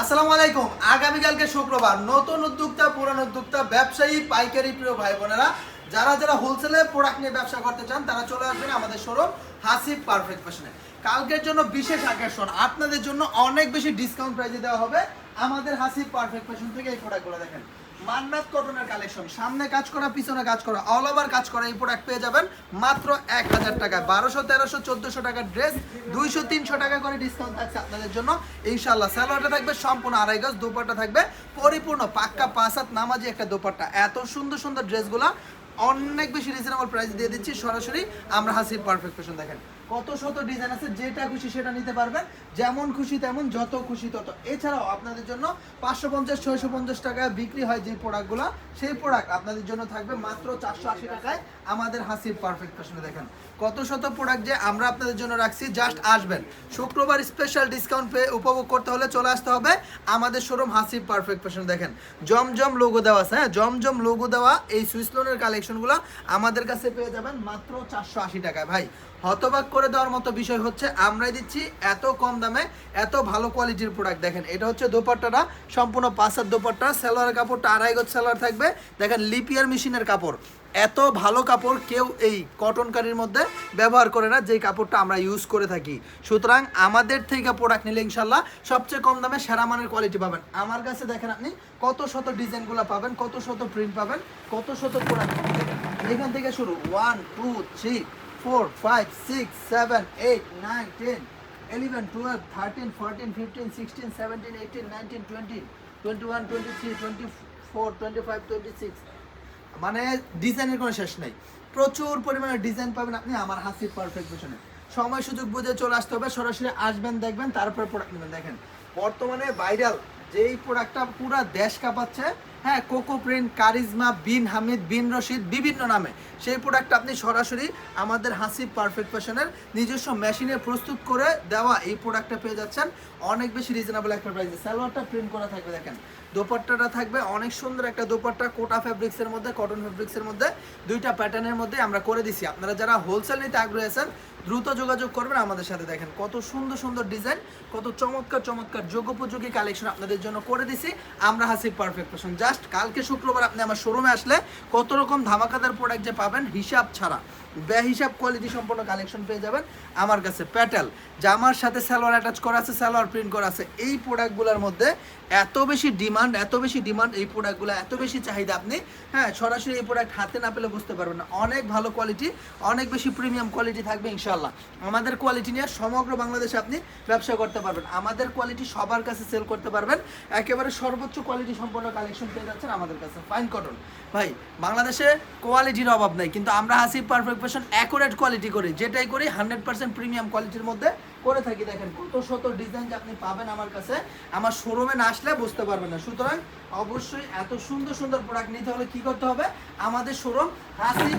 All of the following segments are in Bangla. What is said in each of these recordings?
আসসালামু আলাইকুম। আগামীকালকে শুক্রবার নতুন উদ্যোক্তা, পুরান উদ্যোক্তা, ব্যবসায়ী, পাইকারি প্রিয় ভাই বোনেরা, যারা যারা হোলসেলে প্রোডাক্ট নিয়ে ব্যবসা করতে চান, তারা চলে আসবেন আমাদের শোরুম হাসিফ পারফেক্ট ফ্যাশনে কালকের জন্য বিশেষ আকর্ষণ, আপনাদের জন্য অনেক বেশি ডিসকাউন্ট প্রাইজে দেওয়া হবে আমাদের হাসিব পারফেক্ট ফ্যাশন থেকে এই প্রোডাক্টগুলো দেখেন। মান্নাত কটনের কালেকশন। সামনে কাজ করা, পিছনে কাজ করা অল ওভার কাজ করা এই প্রোডাক্ট পেয়ে যাবেন মাত্র এক হাজার টাকায়। বারোশো, তেরোশো, চোদ্দোশো টাকার ড্রেস দুইশো, তিনশো টাকা করে ডিসকাউন্ট থাকছে আপনাদের জন্য। ইনশাল্লাহ স্যালোয়ারটা থাকবে সম্পূর্ণ আড়াই গজ, দুপাট্টা থাকবে পরিপূর্ণ পাক্কা পাঁচ হাত নামাজি একটা দুপাট্টা। এত সুন্দর সুন্দর ড্রেসগুলো অনেক বেশি রিজনেবল প্রাইস দিয়ে দিচ্ছি। সরাসরি আমরা হাসির পারফেক্ট দেখেন। কত শত ডিজাইন আছে, যেটা খুশি সেটা নিতে পারবেন। যেমন খুশি তেমন যত খুশি তত। এছাড়াও আপনাদের জন্য পাঁচশো পঞ্চাশ, ছয়শো পঞ্চাশ টাকায় বিক্রি হয় যে প্রোডাক্টগুলো সেই প্রোডাক্ট আপনাদের জন্য থাকবে মাত্র চারশো আশি টাকায় আমাদের হাসির পারফেক্ট ফ্যাশনে দেখেন। কত শত প্রোডাক্ট যে আমরা আপনাদের জন্য রাখছি জাস্ট আসবেন। শুক্রবার স্পেশাল ডিসকাউন্ট পেয়ে উপভোগ করতে হলে চলে আসতে হবে আমাদের শোরুম হাসিব পারফেক্ট ফ্যাশন দেখেন। জমজম লোগো দেওয়া আছে হ্যাঁ? জমজম লোগো দেওয়া এই সুইস লোনের কালেকশনগুলো আমাদের কাছে পেয়ে যাবেন মাত্র চারশো আশি টাকায়। ভাই, হতবাক করে দেওয়ার মতো বিষয় হচ্ছে, আমরাই দিচ্ছি এত কম দামে, এত ভালো কোয়ালিটির প্রোডাক্ট দেখেন, এটা হচ্ছে দোপাট্টাটা, সম্পূর্ণ পাঁচের দোপাট্টা সেলোয়ার কাপড়টা আড়াই গজ সেলোয়ার থাকবে। দেখেন লিপিয়ার মেশিনের কাপড়। এত ভালো কাপড় কেউ এই কটন কারির মধ্যে ব্যবহার করে না, যেই কাপড়টা আমরা ইউজ করে থাকি। সুতরাং আমাদের থেকে প্রোডাক্ট নিলে ইনশাল্লাহ সবচেয়ে কম দামে সেরা মানের কোয়ালিটি পাবেন। আমার কাছে দেখেন আপনি কত শত ডিজাইনগুলো পাবেন, কত শত প্রিন্ট পাবেন, কত শত প্রোডাক্ট এখান থেকে শুরু one two three four five six seven eight nine ten eleven twelve thirteen fourteen fifteen sixteen seventeen eighteen nineteen twenty twenty one twenty three twenty four twenty five twenty six মানে ডিজাইনের কোনো শেষ নেই। প্রচুর পরিমাণে ডিজাইন পাবেন আপনি, আমার হাসির পারফেক্ট পেছনে সময় সুযোগ বুঝে চলে আসতে হবে, সরাসরি আসবেন, দেখবেন, তারপরে প্রোডাক্ট নেবেন। দেখেন, বর্তমানে ভাইরাল যেই প্রোডাক্টটা পুরা দেশ কাঁপাচ্ছে হ্যাঁ coco print, Karizma, Bin Hamid, Bin Rashid, বিভিন্ন নামে। সেই প্রোডাক্ট আপনি সরাসরি আমাদের হাসিব পারফেক্ট ফ্যাশনের নিজস্ব মেশিনে প্রস্তুত করে দেওয়া এই প্রোডাক্টটা পেয়ে যাচ্ছেন। অনেক বেশি রিজনেবল একটা প্রাইসে সালোয়ারটা প্রিন্ট করা থাকবে, দেখেন। দোপাট্টাটা থাকবে অনেক সুন্দর একটা দোপাট্টা, কোটা ফ্যাব্রিক্সের মধ্যে কটন ফ্যাব্রিক্সের মধ্যে, দুইটা প্যাটার্নের মধ্যে আমরা করে দিছি। আপনারা যারা হোলসেল নিতে আগ্রহী আছেন, দ্রুত যোগাযোগ করবেন আমাদের সাথে। দেখেন কত সুন্দর সুন্দর ডিজাইন কত চমৎকার চমৎকার যোগোপযোগী কালেকশন আপনাদের জন্য করে দিছি। আমরা হাসি পারফেক্ট ফ্যাশন জাস্ট কালকে শুক্রবার আপনি আমার শোরুমে আসলে কত রকম ধামাকাদার প্রোডাক্ট যে পাবেন, হিসাব ছাড়া। বে হিসাব কোয়ালিটি সম্পন্ন কালেকশন পেয়ে যাবেন। আমার কাছে প্যাটেল, জামার সাথে সালোয়ার অ্যাটাচ করা আছে, সালোয়ার প্রিন্ট করা আছে। এই প্রোডাক্টগুলোর মধ্যে এত বেশি ডিমান্ড এত বেশি ডিমান্ড এই প্রোডাক্টগুলো এত বেশি চাহিদা আপনি হ্যাঁ সরাসরি এই প্রোডাক্ট হাতে না পেলে বুঝতে পারবেন না। অনেক ভালো কোয়ালিটি অনেক বেশি প্রিমিয়াম কোয়ালিটি থাকবে ইনশাল্লাহ আমাদের কোয়ালিটি নিয়ে সমগ্র বাংলাদেশে আপনি ব্যবসা করতে পারবেন। আমাদের কোয়ালিটি সবার কাছে সেল করতে পারবেন। একেবারে সর্বোচ্চ কোয়ালিটি সম্পন্ন কালেকশন পেয়ে যাচ্ছেন আমাদের কাছে ফাইন কটন ভাই, বাংলাদেশে কোয়ালিটির অভাব নাই, কিন্তু আমরা হাসি পারফেক্ট ফ্যাশন অ্যাকুরেট কোয়ালিটি করি, যেটাই করি হান্ড্রেড পার্সেন্ট প্রিমিয়াম কোয়ালিটির মধ্যে করে থাকি। দেখেন কত শত ডিজাইন যে আপনি পাবেন আমার কাছে, আমার শোরুমে না আসলে বুঝতে পারবেন না। সুতরাং অবশ্যই এত সুন্দর সুন্দর প্রোডাক্ট নিতে হলে কি করতে হবে? আমাদের শোরুম হাসি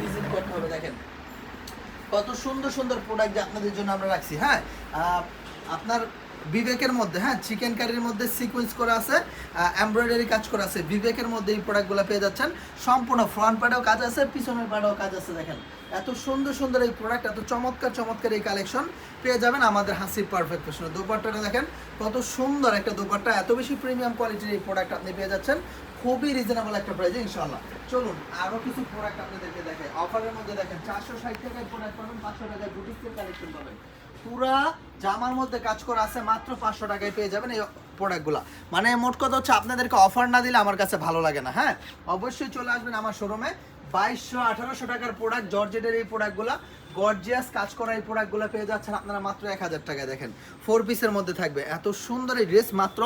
ভিজিট করতে হবে। দেখেন কত সুন্দর সুন্দর প্রোডাক্ট যে আপনাদের জন্য আমরা রাখছি। হ্যাঁ আপনার বিবেকের মধ্যে হ্যাঁ চিকেন কারির মধ্যে সিকোয়েন্স করা আছে এমব্রয়ডারি কাজ করা আছে, বিবেকের মধ্যে এই প্রোডাক্টগুলো পেয়ে যাচ্ছেন। সম্পূর্ণ ফ্রন্ট পার্টেও কাজ আছে, পিছনের পার্টেও কাজ আছে, দেখেন। এত সুন্দর সুন্দর এই প্রোডাক্ট এত চমৎকার চমৎকার এই কালেকশন পেয়ে যাবেন আমাদের হাসির পারফেক্ট ফ্যাশনে দোপাট্টাটা, দেখেন। কত সুন্দর একটা দোপাট্টা, এত বেশি প্রিমিয়াম কোয়ালিটির এই প্রোডাক্ট আপনি পেয়ে যাচ্ছেন। খুবই রিজনেবল একটা প্রাইসে ইনশাল্লাহ চলুন, আরও কিছু প্রোডাক্ট আপনাদেরকে দেখাই। অফারের মধ্যে দেখেন, চারশো ষাট টাকায় প্রোডাক্ট পাবেন, পাঁচশো টাকায় বুটিক্সের কালেকশন পাবেন। পুরা জামার মধ্যে কাজ করা আছে, মাত্র পাঁচশো টাকায় পেয়ে যাবেন এই প্রোডাক্টগুলো মানে মোট কথা হচ্ছে আপনাদেরকে অফার না দিলে আমার কাছে ভালো লাগে না হ্যাঁ? অবশ্যই চলে আসবেন আমার শোরুমে বাইশশো, আঠারোশো টাকার প্রোডাক্ট জর্জেটের এই প্রোডাক্টগুলো গর্জিয়াস কাজ করা এই প্রোডাক্টগুলো পেয়ে যাচ্ছেন আপনারা মাত্র এক হাজার টাকায়, দেখেন। ফোর পিসের মধ্যে থাকবে। এত সুন্দর এই ড্রেস মাত্র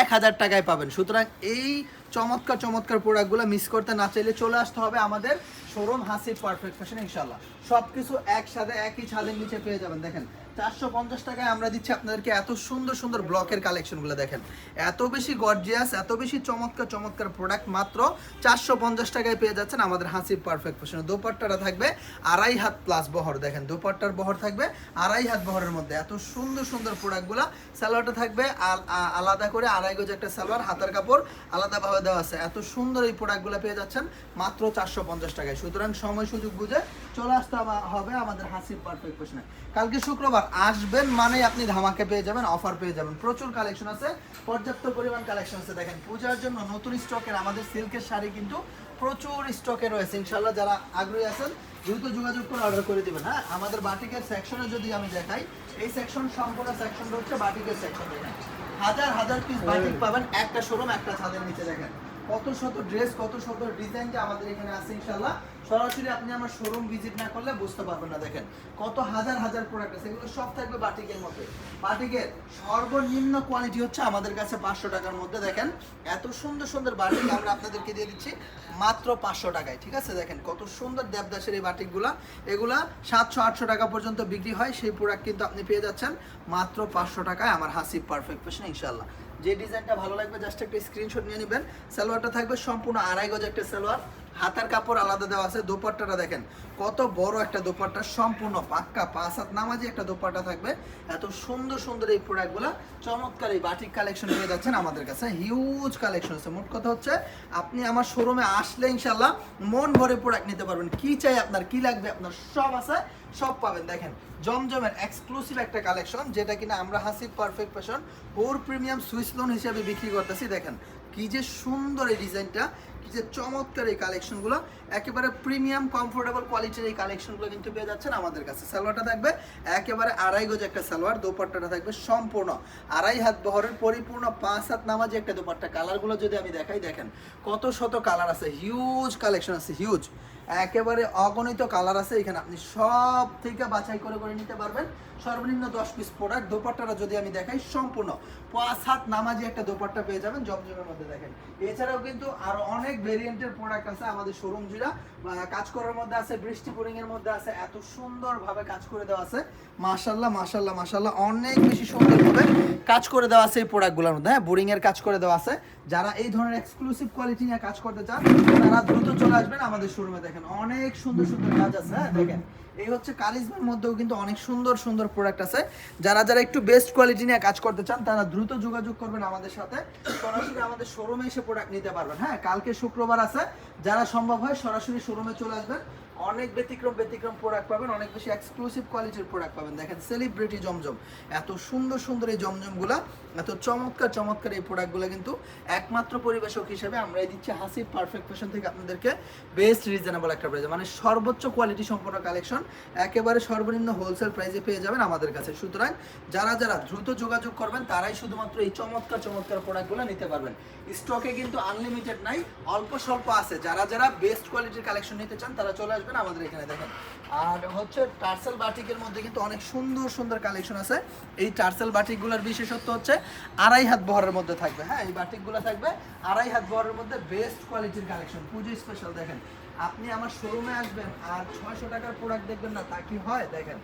এক হাজার টাকায় পাবেন। সুতরাং এই চমৎকার চমৎকার প্রোডাক্টগুলো মিস করতে না চাইলে চলে আসতে হবে আমাদের শোরুম হাসি পারফেক্ট ফ্যাশন ইনশাল্লাহ সব কিছু একসাথে, একই ছাদের নিচে পেয়ে যাবেন। দেখেন, চারশো পঞ্চাশ টাকায় আমরা দিচ্ছি আপনাদেরকে এত সুন্দর সুন্দর ব্লকের কালেকশনগুলো দেখেন। এত বেশি গর্জিয়াস এত বেশি চমৎকার চমৎকার প্রোডাক্ট মাত্র চারশো পঞ্চাশ টাকায় পেয়ে যাচ্ছেন আমাদের হাসি পারফেক্ট ফ্যাশনে দোপাট্টাটা থাকবে আড়াই হাত প্লাস বহর, দেখেন, দোপাট্টার বহর থাকবে আড়াই হাত বহরের মধ্যে। এত সুন্দর সুন্দর প্রোডাক্টগুলো সালোয়ারটা থাকবে আল- আলাদা করে আড়াই গজ একটা সালোয়ার, হাতার কাপড় আলাদাভাবে দেওয়া আছে। এত সুন্দর এই প্রোডাক্টগুলো পেয়ে যাচ্ছেন মাত্র চারশো পঞ্চাশ টাকায়। সুতরাং সময় সুযোগ বুঝে চলে আসতে হবে আমাদের হাসিব পারফেক্ট ফ্যাশনে কালকে শুক্রবার আসবেন মানে আপনি ধামাকে পেয়ে যাবেন অফার পেয়ে যাবেন। প্রচুর কালেকশন আছে পর্যাপ্ত পরিমাণ কালেকশন আছে। দেখেন পূজার জন্য নতুন স্টকের আমাদের সিল্কের শাড়ি কিন্তু প্রচুর স্টকে রয়েছে। ইনশাল্লাহ যারা আগ্রহী আছেন দ্রুত যোগাযোগ করে অর্ডার করে দিবেন হ্যাঁ? আমাদের বাটিকের সেকশনে যদি আমি দেখাই এই সেকশন সম্পূর্ণ সেকশনটা হচ্ছে বাটিকের সেকশন হাজার হাজার পিস বাটিক পাবেন। একটা শোরুম একটা ছাদের নিচে দেখেন। কত শত ড্রেস কত শত ডিজাইন যে আমাদের এখানে আছে ইনশাল্লাহ সরাসরি আপনি আমার শোরুম ভিজিট না করলে বুঝতে পারবেন না, দেখেন। কত হাজার হাজার প্রোডাক্ট আছে, এগুলো সব থাকবে বাটিকের মধ্যে। বাটিকের সর্বনিম্ন কোয়ালিটি হচ্ছে আমাদের কাছে পাঁচশো টাকার মধ্যে, দেখেন। এত সুন্দর সুন্দর বাটিক আমরা আপনাদেরকে দিয়ে দিচ্ছি মাত্র পাঁচশো টাকায়, ঠিক আছে? দেখেন, কত সুন্দর দেবদাসের এই বাটিকগুলা। এগুলা সাতশো, আটশো টাকা পর্যন্ত বিক্রি হয়, সেই প্রোডাক্ট কিন্তু আপনি পেয়ে যাচ্ছেন মাত্র পাঁচশো টাকায়, আমার হাসিব পারফেক্ট ফ্যাশন ইনশাল্লাহ যে ডিজাইনটা ভালো লাগবে, জাস্ট একটা স্ক্রিনশট নিয়ে নেবেন। সালোয়ারটা থাকবে সম্পূর্ণ আড়াই গজ একটা সালোয়ার। হাতার কাপড় আলাদা দেওয়া আছে, দোপাট্টাটা দেখেন, কত বড় একটা দোপাট্টা, সম্পূর্ণ পাক্কা, পাঁচ হাত নামাজি একটা দোপাট্টা থাকবে। এত সুন্দর সুন্দর এই প্রোডাক্টগুলো চমৎকার এই বাটিক কালেকশন পেয়ে যাচ্ছেন আমাদের কাছে। হিউজ কালেকশন আছে। মোট কথা হচ্ছে, আপনি আমার শোরুমে আসলে ইনশাল্লাহ মন ভরে প্রোডাক্ট নিতে পারবেন। কি চাই আপনার, কি লাগবে আপনার, সব আছে, সব পাবেন। দেখেন, জমজমের এক্সক্লুসিভ একটা কালেকশন যেটা কিনা আমরা হাসিব পারফেক্ট ফ্যাশন ওর প্রিমিয়াম সুইস লোন হিসেবে বিক্রি করতেছি। দেখেন, কি যে সুন্দর এই ডিজাইনটা যে চমৎকার এই কালেকশনগুলো একেবারে প্রিমিয়াম কমফোর্টেবল কোয়ালিটির এই কালেকশনগুলো কিন্তু পেয়ে যাচ্ছেন আমাদের কাছে। সালোয়ারটা থাকবে একেবারে আড়াই গজ একটা সালোয়ার, দোপাট্টাটা থাকবে সম্পূর্ণ আড়াই হাত বহরের পরিপূর্ণ পাঁচ হাত নামাজি একটা দোপাট্টা। কালারগুলো যদি আমি দেখাই, দেখেন কত শত কালার আছে হিউজ কালেকশন আছে হিউজ একেবারে অগণিত কালার আছে এখানে। আপনি সব থেকে বাছাই করে করে নিতে পারবেন। সর্বনিম্ন দশ পিস প্রোডাক্ট দোপাট্টাটা যদি আমি দেখাই, সম্পূর্ণ পাঁচ হাত নামাজি একটা দোপাট্টা পেয়ে যাবেন জমজমের মধ্যে দেখেন। এছাড়াও কিন্তু আরও অনেক ভেরিয়েন্টের প্রোডাক্ট আছে আমাদের শোরুম জুড়া। কাজ করার মধ্যে আছে, বৃষ্টি এর মধ্যে আছে, এত সুন্দরভাবে কাজ করে দেওয়া আছে। মাশাল্লাহ মাশাল্লাহ মাশাল্লাহ অনেক বেশি সুন্দরভাবে কাজ করে দেওয়া আছে এই প্রোডাক্টগুলোর মধ্যে হ্যাঁ বোরিং এর কাজ করে দেওয়া আছে। যারা এই ধরনের এক্সক্লুসিভ কোয়ালিটি নিয়ে কাজ করতে চান, তারা দ্রুত চলে আসবেন আমাদের শোরুমে দেখেন অনেক সুন্দর সুন্দর কাজ আছে হ্যাঁ দেখেন। এই হচ্ছে কালিজমার মধ্যেও কিন্তু অনেক সুন্দর সুন্দর প্রোডাক্ট আছে। যারা যারা একটু বেস্ট কোয়ালিটি নিয়ে কাজ করতে চান, তারা দ্রুত যোগাযোগ করবেন আমাদের সাথে। সরাসরি আমাদের শোরুমে এসে প্রোডাক্ট নিতে পারবেন হ্যাঁ কালকে শুক্রবার আছে। যারা সম্ভব হয়, সরাসরি শোরুমে চলে আসবেন। অনেক ব্যতিক্রম ব্যতিক্রম প্রোডাক্ট পাবেন, অনেক বেশি এক্সক্লুসিভ কোয়ালিটির প্রোডাক্ট পাবেন। দেখেন সেলিব্রিটি জমজম। এত সুন্দর সুন্দর এই জমজমগুলা, এত চমৎকার চমৎকার এই প্রোডাক্টগুলো কিন্তু একমাত্র পরিবেশক হিসেবে আমরাই দিচ্ছি হাসি পারফেক্ট ফ্যাশন থেকে আপনাদেরকে বেস্ট রিজনেবল একটা প্রাইসে মানে সর্বোচ্চ কোয়ালিটি সম্পন্ন কালেকশন একেবারে সর্বনিম্ন হোলসেল প্রাইসে পেয়ে যাবেন আমাদের কাছে। সুতরাং যারা যারা দ্রুত যোগাযোগ করবেন, তারাই শুধুমাত্র এই চমৎকার চমৎকার প্রোডাক্টগুলো নিতে পারবেন। স্টকে কিন্তু আনলিমিটেড নাই, অল্প স্বল্প আছে। যারা যারা বেস্ট কোয়ালিটির কালেকশন নিতে চান, তারা চলে আসবেন আমাদের এখানে, দেখেন। আর হচ্ছে টার্সেল বাটিকের মধ্যে কিন্তু অনেক সুন্দর সুন্দর কালেকশন আছে। এই টার্সেল বাটিকগুলোর বিশেষত্ব হচ্ছে আড়াই হাত বহরের মধ্যে থাকবে। হ্যাঁ এই বাটিকগুলো থাকবে আড়াই হাত বহরের মধ্যে বেস্ট কোয়ালিটির কালেকশন। পুজো স্পেশাল দেখেন। আপনি আমার শোরুমে আসবেন আর ছয়শো টাকার প্রোডাক্ট দেখবেন না, তা কি হয়? দেখেন,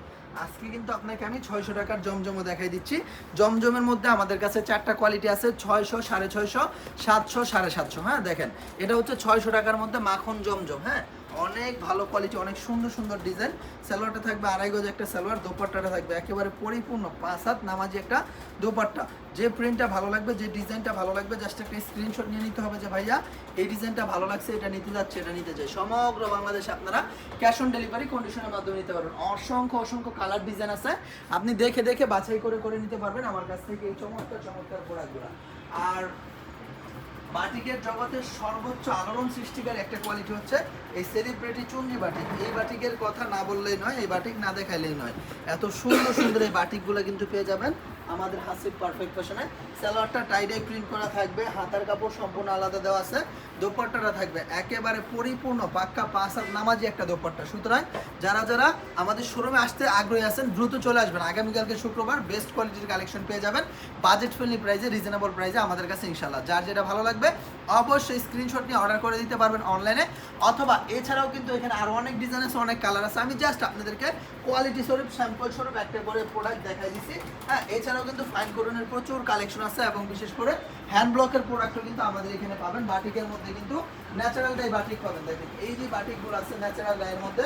আজকে কিন্তু আপনাকে আমি ছয়শো টাকার জমজমও দেখাই দিচ্ছি। জমজমের মধ্যে আমাদের কাছে চারটা কোয়ালিটি আছে, ছয়শো, সাড়ে ছয়শো, সাতশো, সাড়ে সাতশো। হ্যাঁ দেখেন, এটা হচ্ছে ছয়শো টাকার মধ্যে মাখন জমজম হ্যাঁ? অনেক ভালো কোয়ালিটি অনেক সুন্দর সুন্দর ডিজাইন সালোয়ারটা থাকবে আড়াই গজ একটা সালোয়ার, দোপাট্টাটা থাকবে একেবারে পরিপূর্ণ পাঁচ হাত নামাজি একটা দোপাট্টা। যে প্রিন্টটা ভালো লাগবে, যে ডিজাইনটা ভালো লাগবে জাস্ট একটা স্ক্রিনশট নিয়ে নিতে হবে যে ভাইয়া, এই ডিজাইনটা ভালো লাগছে, এটা নিতে যাচ্ছে, এটা নিতে চাই সমগ্র বাংলাদেশে আপনারা ক্যাশ অন ডেলিভারি কন্ডিশনের মাধ্যমে নিতে পারবেন। অসংখ্য অসংখ্য কালার ডিজাইন আছে। আপনি দেখে দেখে বাছাই করে করে নিতে পারবেন। আমার কাছ থেকে এই চমৎকার চমৎকার প্রোডাক্টগুলো। আর বাটিকের জগতের সর্বোচ্চ আলোড়ন সৃষ্টিকার একটা কোয়ালিটি হচ্ছে এই সেলিব্রিটি চুঙ্গি বাটিক। এই বাটিকের কথা না বললেই নয়, এই বাটিক না দেখাইলেই নয়। এত সুন্দর সুন্দর এই বাটিকগুলো কিন্তু পেয়ে যাবেন আমাদের হাসিব পারফেক্ট ফ্যাশনে সালোয়ারটা টাইডাই প্রিন্ট করা থাকবে, হাতার কাপড় সম্পূর্ণ আলাদা দেওয়া আছে। দোপাট্টাটা থাকবে একেবারে পরিপূর্ণ পাক্কা পাঁচ হাত নামাজি একটা দোপাট্টা। সুতরাং যারা যারা আমাদের শোরুমে আসতে আগ্রহী আছেন, দ্রুত চলে আসবেন। আগামীকালকে শুক্রবার বেস্ট কোয়ালিটির কালেকশন পেয়ে যাবেন। বাজেট ফ্রেন্ডলি প্রাইসে রিজনেবল প্রাইসে আমাদের কাছে ইনশাল্লাহ যার যেটা ভালো লাগবে, অবশ্যই স্ক্রিনশট নিয়ে অর্ডার করে দিতে পারবেন অনলাইনে অথবা এছাড়াও কিন্তু এখানে আরও অনেক ডিজাইন আছে, অনেক কালার আছে। আমি জাস্ট আপনাদেরকে কোয়ালিটি স্বরূপ স্যাম্পল স্বরূপ একটা করে প্রোডাক্ট দেখাই দিচ্ছি হ্যাঁ এছাড়াও কিন্তু ফাইন করনের প্রচুর কালেকশন আছে এবং বিশেষ করে হ্যান্ড ব্লকের প্রোডাক্টও কিন্তু আমাদের এখানে পাবেন। বাটিকের মধ্যে কিন্তু ন্যাচারাল ডাই বাটিক পাবেন। দেখেন, এই যে বাটিকগুলো আছে ন্যাচারাল ডাইয়ের মধ্যে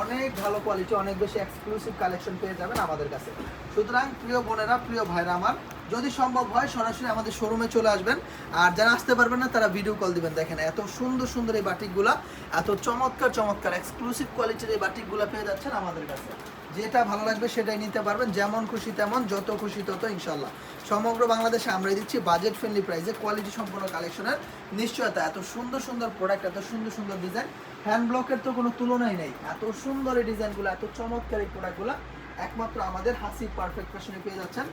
অনেক ভালো কোয়ালিটি অনেক বেশি এক্সক্লুসিভ কালেকশন পেয়ে যাবেন আমাদের কাছে। সুতরাং প্রিয় বোনেরা, প্রিয় ভাইরা আমার যদি সম্ভব হয়, সরাসরি আমাদের শোরুমে চলে আসবেন। আর যারা আসতে পারবেন না, তারা ভিডিও কল দিবেন। দেখেন, এত সুন্দর সুন্দর এই বাটিকগুলা, এত চমৎকার চমৎকার এক্সক্লুসিভ কোয়ালিটির এই বাটিকগুলা পেয়ে যাচ্ছেন আমাদের কাছে। যেটা ভালো লাগবে, সেটাই নিতে পারবেন। যেমন খুশি তেমন, যত খুশি তত ইনশাল্লাহ সমগ্র বাংলাদেশে আমরা দিচ্ছি বাজেট ফ্রেন্ডলি প্রাইসে কোয়ালিটি সম্পন্ন কালেকশনের নিশ্চয়তা। এত সুন্দর সুন্দর প্রোডাক্ট এত সুন্দর সুন্দর ডিজাইন হ্যান্ড ব্লকের তো কোনো তুলনাই নেই। এত সুন্দর এই ডিজাইনগুলো এত চমৎকার এই প্রোডাক্টগুলো একমাত্র আমাদের হাসি পারফেক্ট ফ্যাশনে পেয়ে যাচ্ছেন।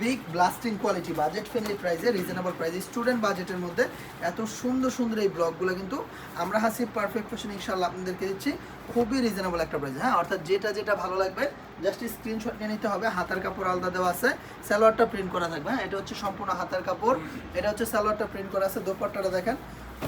Big blasting quality budget friendly প্রাইসে রিজনেবল প্রাইসে স্টুডেন্ট বাজেটের মধ্যে এত সুন্দর সুন্দর এই ব্লগগুলো কিন্তু আমরা হাসি পারফেক্ট ফ্যাশন ইনশাল্লাহ আপনাদেরকে দিচ্ছি। খুবই রিজনেবল একটা প্রাইস হ্যাঁ? অর্থাৎ যেটা যেটা ভালো লাগবে জাস্ট স্ক্রিনশট নিয়ে নিতে হবে। হাতার কাপড় আলাদা দেওয়া আছে সালোয়ারটা প্রিন্ট করা থাকবে হ্যাঁ? এটা হচ্ছে সম্পূর্ণ হাতার কাপড় এটা হচ্ছে সালোয়ারটা প্রিন্ট করা আছে দোপাট্টাটা দেখেন।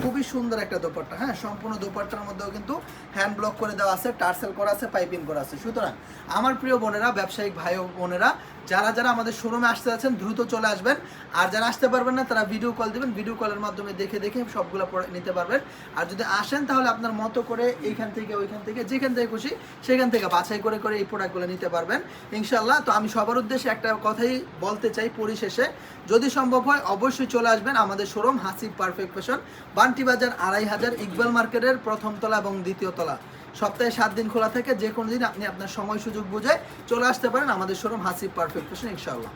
খুবই সুন্দর একটা দোপাট্টা হ্যাঁ সম্পূর্ণ দোপাট্টার মধ্যেও কিন্তু হ্যান্ড ব্লক করে দেওয়া আছে, টার্সেল করা আছে পাইপিং করা আছে। সুতরাং আমার প্রিয় বোনেরা, ব্যবসায়িক ভাই ও বোনেরা, যারা যারা আমাদের শোরুমে আসতে যাচ্ছেন, দ্রুত চলে আসবেন। আর যারা আসতে পারবেন না, তারা ভিডিও কল দিবেন ভিডিও কলের মাধ্যমে দেখে দেখে সবগুলো নিতে পারবেন। আর যদি আসেন, তাহলে আপনার মতো করে এইখান থেকে, ওইখান থেকে, যেখান থেকে খুশি, সেখান থেকে বাছাই করে করে এই প্রোডাক্টগুলো নিতে পারবেন। ইনশাল্লাহ তো আমি সবার উদ্দেশ্যে একটা কথাই বলতে চাই পরিশেষে। যদি সম্ভব হয়, অবশ্যই চলে আসবেন আমাদের showroom Hasib perfect fashion Banti Bazar আড়াই হাজার ইকবাল মার্কেটের প্রথম তলা এবং দ্বিতীয় তলা। সপ্তাহে সাত দিন খোলা থাকে, যে কোনো দিন আপনি আপনার সময় সুযোগ বুঝে চলে আসতে পারেন আমাদের শোরুম হাসিব পারফেক্ট ফ্যাশন ইনশাআল্লাহ।